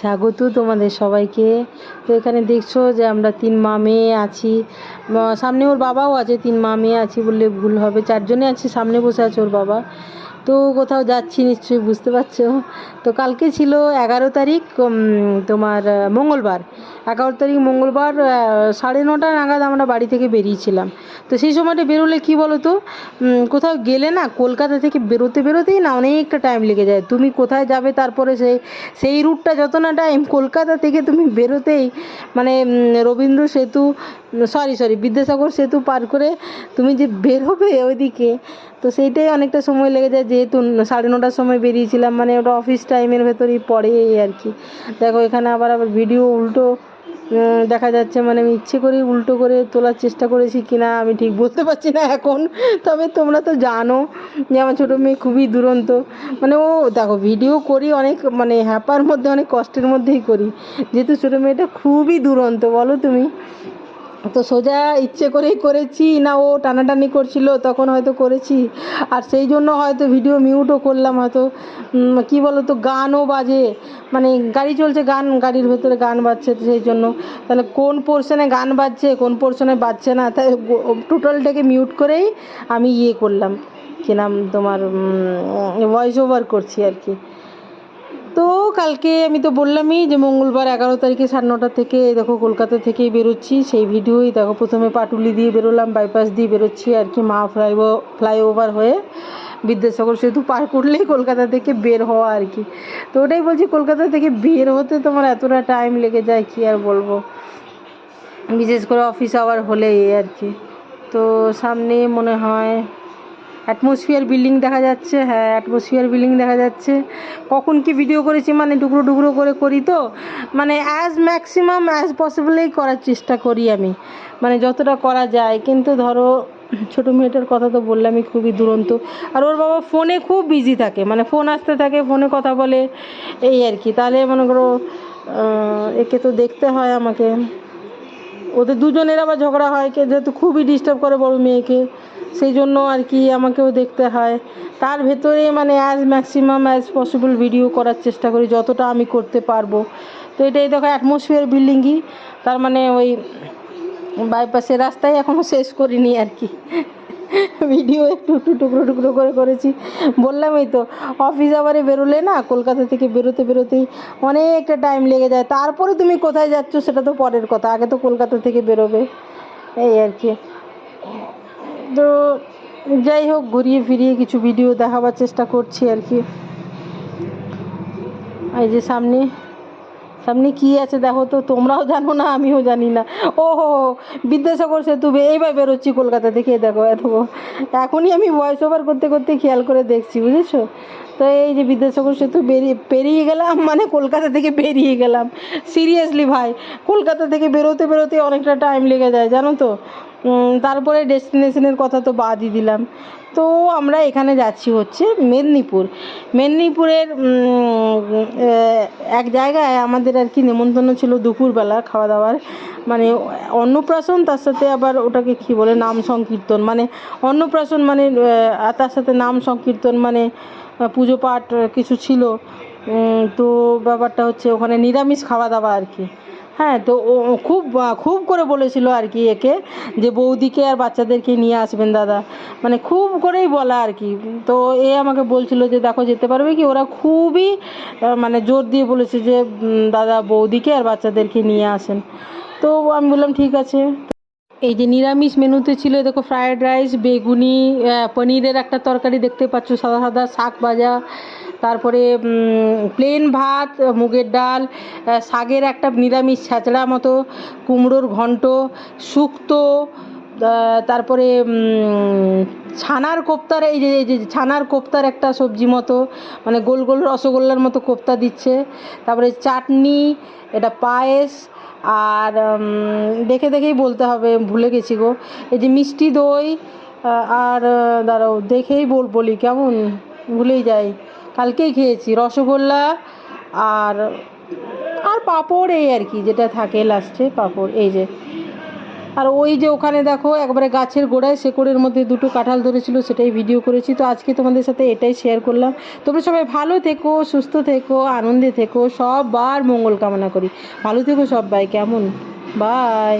স্বাগত তোমাদের সবাইকে। তো এখানে দেখছ যে আমরা তিন মা মেয়ে আছি। সামনে ওর বাবাও আছে, তিন মা মেয়ে আছি বললে ভুল হবে। চারজনে আছি, সামনে বসে আছে ওর বাবা। তো কোথাও যাচ্ছি নিশ্চয়ই, বুঝতে পারছ? তো কালকে ছিল এগারো তারিখ তোমার মঙ্গলবার। এগারো তারিখ মঙ্গলবার সাড়ে নটা নাগাদ আমরা বাড়ি থেকে বেরিয়েছিলাম। তো সেই সময়টা বেরোলে কি বলো তো কোথাও গেলে না কলকাতা থেকে বেরোতে বেরোতেই না অনেকটা টাইম লেগে যায়। তুমি কোথায় যাবে তারপরে সেই সেই রুটটা যত না টাইম কলকাতা থেকে তুমি বেরোতেই মানে রবীন্দ্র সেতু সরি সরি বিদ্যাসাগর সেতু পার করে তুমি যে বেরোবে ওইদিকে তো সেইটাই অনেকটা সময় লেগে যায়, যেহেতু সাড়ে নটার সময় বেরিয়েছিলাম মানে ওটা অফিস টাইমের ভেতরেই পড়ে এই আর কি। দেখো, এখানে আবার আবার ভিডিও উল্টো দেখা যাচ্ছে মানে আমি ইচ্ছে করে উল্টো করে তোলার চেষ্টা করেছি কিনা আমি ঠিক বলতে পারছি না এখন, তবে তোমরা তো জানো যে আমার ছোটো মেয়ে খুবই দুরন্ত। মানে ও, দেখো ভিডিও করি অনেক মানে হ্যাপার মধ্যে, অনেক কষ্টের মধ্যেই করি। যেহেতু ছোটো মেয়েটা খুবই দুরন্ত, বলো তুমি। তো সোজা ইচ্ছে করেই করেছি, না ও টানাটানি করছিল, তখন হয়তো করেছি। আর সেই জন্য হয়তো ভিডিও মিউটও করলাম হয়তো। কি বলো তো গানও বাজে। মানে গাড়ি চলছে, গান, গাড়ির ভেতরে গান বাজছে সেই জন্য। তাহলে কোন পোর্শনে গান বাজছে, কোন পোর্শনে বাজছে না, তাই টোটালটাকে মিউট করেই আমি ইয়ে করলাম। কি নাম তোমার ভয়েস ওভার করছি আর কি। কালকে আমি তো বললামই যে মঙ্গলবার এগারো তারিখে সাড়ে নটা থেকে, দেখো কলকাতা থেকেই বেরোচ্ছি। সেই ভিডিওই দেখো, প্রথমে পাটুলি দিয়ে বেরোলাম বাইপাস দিয়ে বেরোচ্ছি আর কি মা ফ্লাইও ফ্লাইওভার হয়ে বিদ্যাসাগর সেতু পার করলেই কলকাতা থেকে বের হওয়া আর কি। তো ওটাই বলছি, কলকাতা থেকে বের হতে তোমার এতটা টাইম লেগে যায়, কি আর বলব? বিশেষ করে অফিস আওয়ার হলে আর কি। তো সামনে মনে হয় অ্যাটমসফিয়ার বিল্ডিং দেখা যাচ্ছে হ্যাঁ অ্যাটমসফিয়ার বিল্ডিং দেখা যাচ্ছে। কখন কি ভিডিও করেছি মানে টুকরো টুকরো করে করি তো। মানে অ্যাজ ম্যাক্সিমাম অ্যাজ পসিবলই করার চেষ্টা করি আমি। মানে যতটা করা যায়, কিন্তু ধরো, ছোটো মেয়েটার কথা তো বললামই, খুবই দুরন্ত। আর ওর বাবা ফোনে খুব বিজি থাকে। মানে ফোন আসতে থাকে ফোনে কথা বলে, এই আর কি। তাহলে মনে করো একে তো দেখতে হয় আমাকে। ওদের দুজনের আবার ঝগড়া হয়, কে যেহেতু খুবই ডিস্টার্ব করে বড় মেয়েকে। সেই জন্য আর কি আমাকেও দেখতে হয়। তার ভেতরে মানে as maximum as possible video করার চেষ্টা করি, যতটা আমি করতে পারব। তো এটাই দেখো অ্যাটমসফিয়ার বিল্ডিংই তার মানে ওই বাইপাসের রাস্তায় এখনও শেষ করিনি আর কি। ভিডিও একটু একটু টুকরো টুকরো করে করেছি। বললামই তো অফিস আবারে বেরোলে না, কলকাতা থেকে বেরোতে বেরোতেই অনেকটা টাইম লেগে যায়। তারপরে তুমি কোথায় যাচ্ছ সেটা তো পরের কথা, আগে তো কলকাতা থেকে বেরোবে। এই আর কি। তো যাই হোক, ঘুরিয়ে ফিরিয়ে কিছু ভিডিও দেখাবার চেষ্টা করছি আর কি। এই যে সামনে সামনে কি আছে দেখো তো, তোমরাও জানো না, আমিও জানি না। ও হো বিদ্যাসাগর সেতু, এইবার বেরোচ্ছি কলকাতা থেকে দেখো এত এখনই আমি ভয়েস ওভার করতে করতে খেয়াল করে দেখছি, বুঝেছ? তো এই যে বিদ্যাসাগর সেতু বেরিয়ে, পেরিয়ে গেলাম মানে কলকাতা থেকে বেরিয়ে গেলাম। সিরিয়াসলি ভাই, কলকাতা থেকে বেরোতে বেরোতে অনেকটা টাইম লেগে যায়, জানো তো? তারপরে ডেস্টিনেশনের কথা তো বাদই দিলাম। তো আমরা এখানে যাচ্ছি হচ্ছে মেদিনীপুর। মেদিনীপুরের এক জায়গায় আমাদের আর কি নেমন্তন্ন ছিল দুপুরবেলা খাওয়া দাওয়ার মানে অন্নপ্রাশন, তার সাথে আবার ওটাকে কি বলে, নাম সংকীর্তন। মানে অন্নপ্রাশন মানে তার সাথে নাম সংকীর্তন মানে পুজো পাঠ কিছু ছিল। তো ব্যাপারটা হচ্ছে ওখানে নিরামিষ খাওয়া দাওয়া আর কি। হ্যাঁ তো ও খুব খুব করে বলেছিল আর কি একে যে বৌদিকে আর বাচ্চাদেরকে নিয়ে আসবেন দাদা। মানে খুব করেই বলা আর কি। তো এ আমাকে বলছিল যে, দেখো, যেতে পারবে কি? ওরা খুবই মানে জোর দিয়ে বলেছে যে দাদা বৌদিকে আর বাচ্চাদেরকে নিয়ে আসেন। তো আমি বললাম, ঠিক আছে। এই যে নিরামিষ মেনুতে ছিল দেখো ফ্রায়েড রাইস, বেগুনি পনিরের একটা তরকারি দেখতে পাচ্ছ, সাদা সাদা শাক ভাজা। তারপরে প্লেন ভাত, মুগের ডাল শাকের একটা নিরামিষ ছ্যাঁচড়া মতো, কুমড়োর ঘন্ট, শুক্তো তারপরে ছানার কোপ্তার, এই যে এই যে, ছানার কোপ্তার একটা সবজি মতো মানে গোল গোল রসগোল্লার মতো কোপ্তা দিচ্ছে। তারপরে চাটনি, এটা পায়েস, আর দেখে দেখেই বলতে হবে, ভুলে গেছি গো। এই যে মিষ্টি দই আর, দাঁড়াও, দেখেই বল বলি, কেমন? ভুলেই যাই। কালকেই খেয়েছি, রসগোল্লা আর আর পাঁপড় এই আর কি, যেটা থাকে লাস্টে পাঁপড়, এই যে। আর ওই যে ওখানে দেখো, একবারে গাছের গোড়ায় শেকড়ের মধ্যে দুটো কাঁঠাল ধরেছিল, সেটাই ভিডিও করেছি। তো আজকে তোমাদের সাথে এটাই শেয়ার করলাম। তোমরা সবাই ভালো থেকো, সুস্থ থেকো, আনন্দে থেকো, সবার মঙ্গল কামনা করি। ভালো থেকো সব সবাই, কেমন? বাই